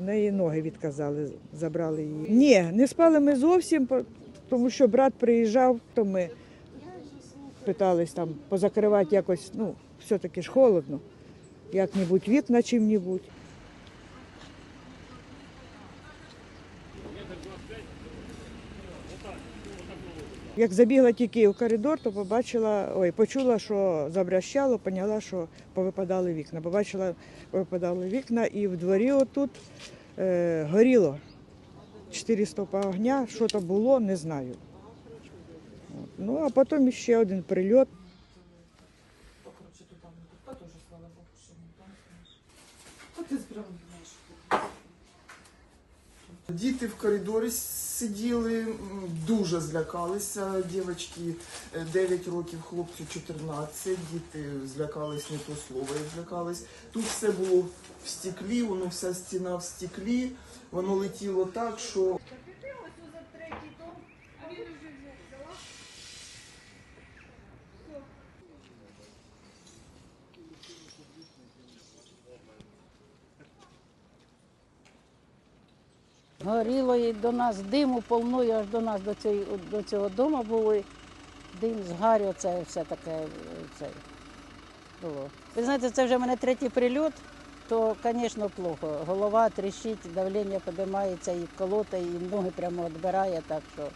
В неї ноги відказали, забрали її. Ні, не спали ми зовсім, тому що брат приїжджав, то ми питались там позакривати якось, ну, все-таки ж холодно. Як-небудь вікна чим-небудь. Як забігла тільки в коридор, то побачила, ой, почула, що забрящало, поняла, що повипадали вікна. Побачила, повипадали вікна, і в дворі отут е, горіло. Чотири стовпа огня, що то було, не знаю. Ну, а потім ще один прильот. Короче, тут там тут тоже, слава Богу, що не там, знаєш. Та ти збираєш. Діти в коридорі сиділи, дуже злякалися. Дівчатки 9 років, хлопцю 14. Діти злякались не то слово, як злякались. Тут все було в стеклі, воно вся стіна в стеклі, воно летіло так, що Горіло і до нас диму повною, аж до нас до цього, до цього дому був. Дим згарю, оце все таке це було. Ви знаєте, це вже в мене третій прильот, то, звісно, плохо. Голова тріщить, давлення піднімається, і колота, і ноги прямо відбирає, так що